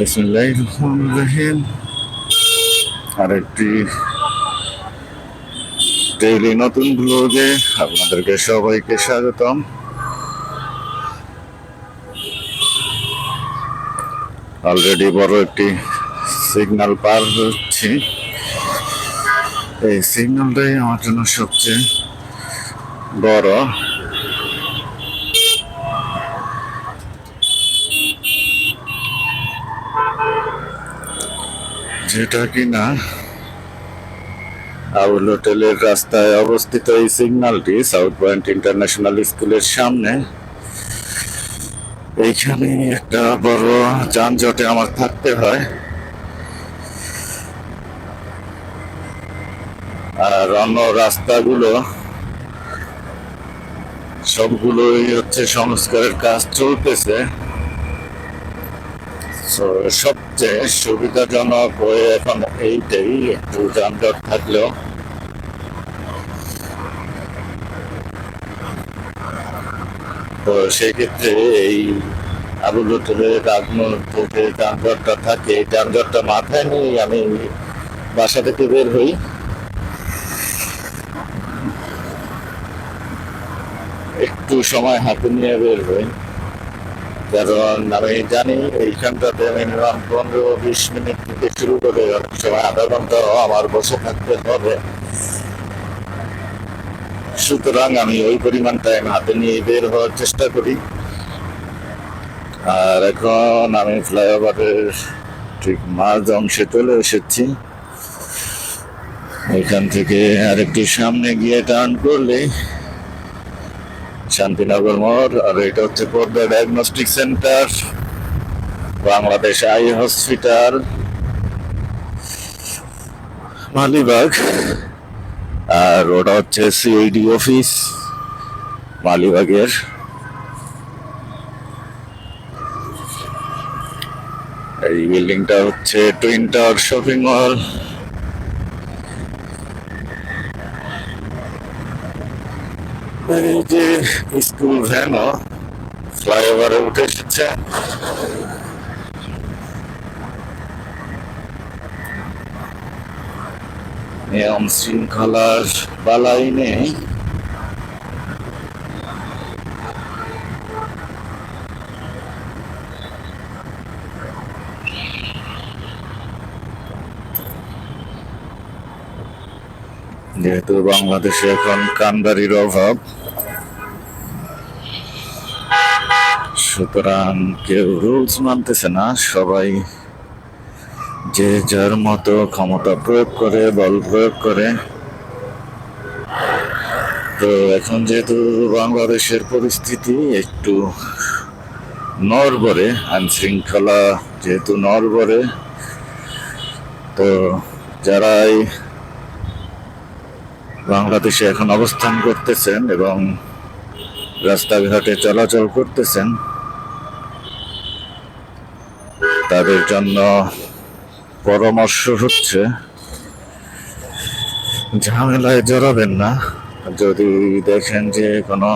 রহিম আরেকটি ডেইলি নতুন ব্লগে আপনাদেরকে সবাইকে স্বাগতম। অলরেডি বড় একটি সিগন্যাল পার হচ্ছি। এই সিগন্যালটাই আমার জন্য সবচেয়ে বড়। যেটা কিনা আউল হোটেলের রাস্তায় অবস্থিত এই সিগন্যালটি সাউথ পয়েন্ট ইন্টারন্যাশনাল স্কুলের সামনে। এইখানে একটা বড় যানজটে আমার থাকতে হয়। আর অন্য রাস্তাগুলো সবগুলোই হচ্ছে সংস্কারের কাজ চলতেছে। So, সবচেয়ে সুবিধাজনক হয়ে এখন এইটাই একটু যানজট থাকলেও। তো সেই ক্ষেত্রে এই আবুল হোটেলের আগমন যে যানজটটা থাকে, এই যানজটটা মাথায় নিয়ে আমি বাসা থেকে বের হই। একটু সময় হাতে নিয়ে বের হই। কারণ আমি জানি এইখানটাতে মিনিমাম পনেরো বিশ মিনিট থেকে শুরু করে সময় আধা ঘন্টাও আমার বসে থাকতে হবে। সুতরাং আমি ওই পরিমাণ টাইম হাতে নিয়ে বের হওয়ার চেষ্টা করি। আর এখন আমি ফ্লাইওভারের ঠিক মাঝ অংশে চলে এসেছি। এখান থেকে আরেকটু সামনে গিয়ে টার্ন করলে শান্তিনগর মোড়, আর এটা হচ্ছে Padma diagnostic centre Bangladesh eye hospital, Malibagh, আর ওটা হচ্ছে সিআইডি অফিস মালিবাগের। এই বিল্ডিংটা হচ্ছে টুইন টাওয়ার শপিং মল যে স্কুল ভ্যানও ফ্লাইওভারে উঠে এসেছে নিয়ম শৃঙ্খলার বালাই নেই যেহেতু বাংলাদেশে এখন কান্দারির অভাব সুতরাং কেউ রুলস মানতেছে না, সবাই যে যার মতো ক্ষমতা প্রয়োগ করে, বল প্রয়োগ করে। তো এখন যেহেতু বাংলাদেশের পরিস্থিতি একটু নড়বড়ে আইন শৃঙ্খলা যেহেতু নড়বড়ে, তো যারাই বাংলাদেশে এখন অবস্থান করতেছেন এবং রাস্তাঘাটে চলাচল করতেছেন তাদের জন্য পরামর্শ হচ্ছে, ঝামেলায় জড়াবেন না। যদি দেখেন যে কোনো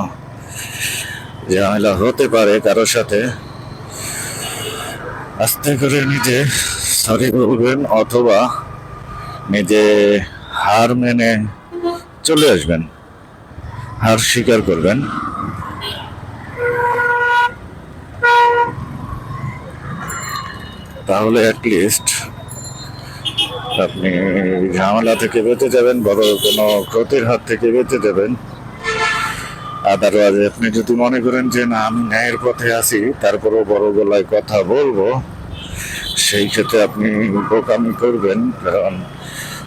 ঝামেলা হতে পারে কারোর সাথে, আস্তে করে নিজে সরি বলবেন অথবা নিজে হার মেনে চলে আসবেন, হার স্বীকার করবেন। তাহলে অ্যাটলিস্ট আপনি ঝামেলা থেকে বেঁচে যাবেন, বড় কোনো ক্ষতির হাত থেকে বেঁচে যাবেন। আদারওয়াইজ আপনি যদি মনে করেন যে, না, আমি ন্যায়ের পথে আছি, তারপরেও বড় গলায় কথা বলব, সেই ক্ষেত্রে আপনি বোকামি করবেন, কারণ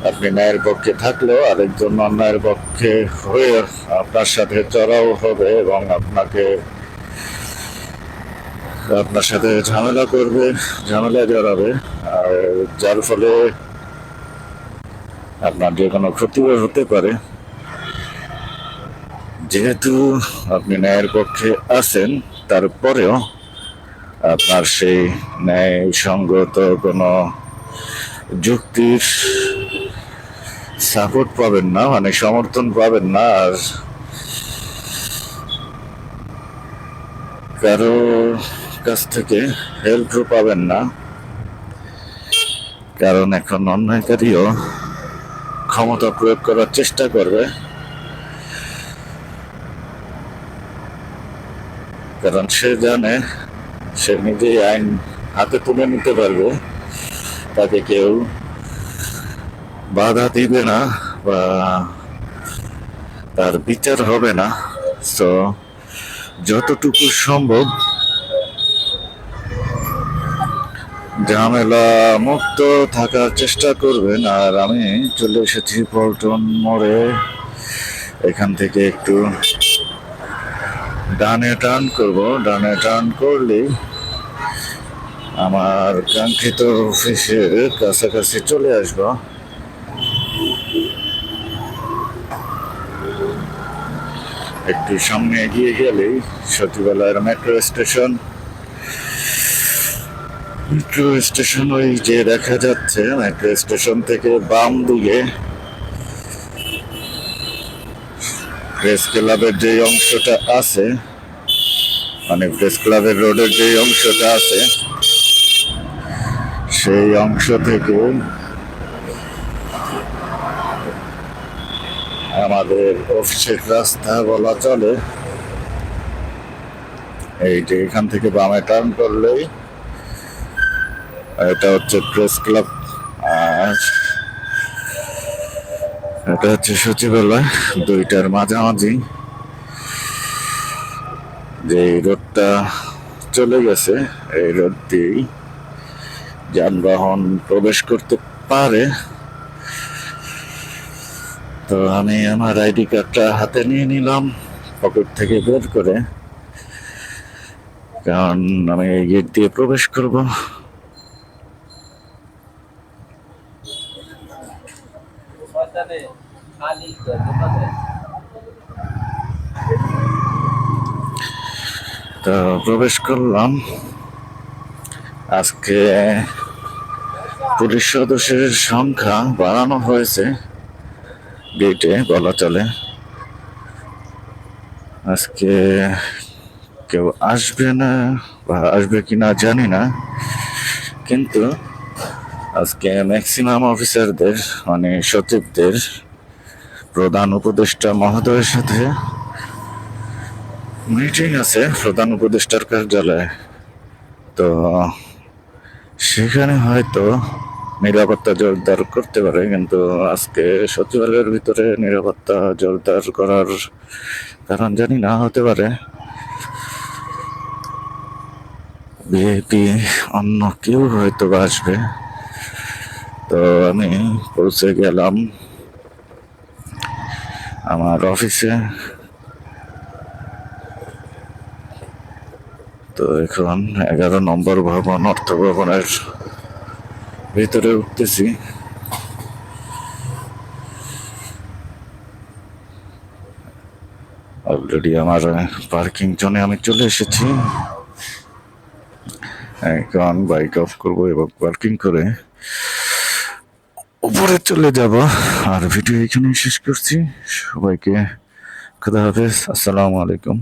আপনি ন্যায়ের পক্ষে থাকলেও আরেকজন অন্যায়ের পক্ষে হয়ে আপনার সাথে চড়াও হবে এবং আপনাকে আপনার সাথে ঝামেলা করবে, ঝামেলা জড়াবে, আর যার ফলে আপনার যে কোনো ক্ষতিও হতে পারে। যেহেতু আপনি ন্যায়ের পক্ষে আছেন, তারপরেও আপনার সেই ন্যায় সঙ্গত কোনো যুক্তির সাপোর্ট পাবেন না মানে সমর্থন পাবেন না, আর কারও কাছ থেকে হেল্পও পাবেন না। কারণ এখন অন্যায়কারীও ক্ষমতা প্রয়োগ করার চেষ্টা করবে। কারণ সে জানে, সে নিজেই আইন হাতে তুলে নিতে পারবে। তাকে কেউ বাধা দিবে না বা তার বিচার হবে না। তো যতটুকু সম্ভব ঝামেলা মুক্ত থাকার চেষ্টা করবেন, আর আমি চলে এসেছি পল্টন মোড়ে। এখান থেকে একটু ডানে টার্ন করব। ডানে টার্ন করলেই আমার কাঙ্ক্ষিত অফিসের কাছাকাছি চলে আসব। একটু সামনে এগিয়ে গেলেই সচিবালয়ের মেট্রো স্টেশন। মেট্রো স্টেশন ওই যে দেখা যাচ্ছে, মেট্রো স্টেশন থেকে বাম দিকে। প্রেস ক্লাবের যে অংশটা আছে মানে প্রেস ক্লাবের রোডের যে অংশটা আছে, সেই অংশ থেকে আমাদের অফিসের রাস্তা বলা চলে। এই যে এখান থেকে বামে টার্ন করলেই এটা হচ্ছে প্রেস ক্লাব। আর এটা হচ্ছে সচিবালয়, দুইটার মাঝামাঝি। যে রোডটা চলে গেছে, এই রোড দিয়েই যানবাহন প্রবেশ করতে পারে। তো আমি আমার আইডি কার্ডটা হাতে নিয়ে নিলাম, পকেট থেকে বের করে। কারণ আমি গেট দিয়ে প্রবেশ করব। তো প্রবেশ করলাম। আজকে পুলিশ সদস্যের সংখ্যা বাড়ানো হয়েছে। গেটে বলা চলে। আজকে কেউ আসবে না বা আসবে কি না জানি না। কিন্তু আজকে ম্যাক্সিমাম অফিসারদের মানে সচিবদের, প্রধান উপদেষ্টা মহোদয়ের সাথে মিটিং আছে, প্রধান উপদেষ্টার কার্যালয়ে। তো সেখানে হয়তো নিরাপত্তা জোরদার করতে পারে, কিন্তু আজকে সচিবালয়ের ভিতরে নিরাপত্তা জোরদার করার কারণ জানি না, হতে পারে। বিএপি অন্য কেউ হয়তো আসবে। তো আমি পৌঁছে গেলাম আমার অফিসে। তো এখন এগারো নম্বর ভবন, অর্থ ভবনের ভিতরে উঠতেছি। অলরেডি আমার পার্কিং জোনে আমি চলে এসেছি। এখন বাইক অফ করব এবং পার্কিং করে উপরে চলে যাব। আর ভিডিও এখানেই শেষ করছি। সবাইকে খুদা হাফেজ। আসসালামু আলাইকুম।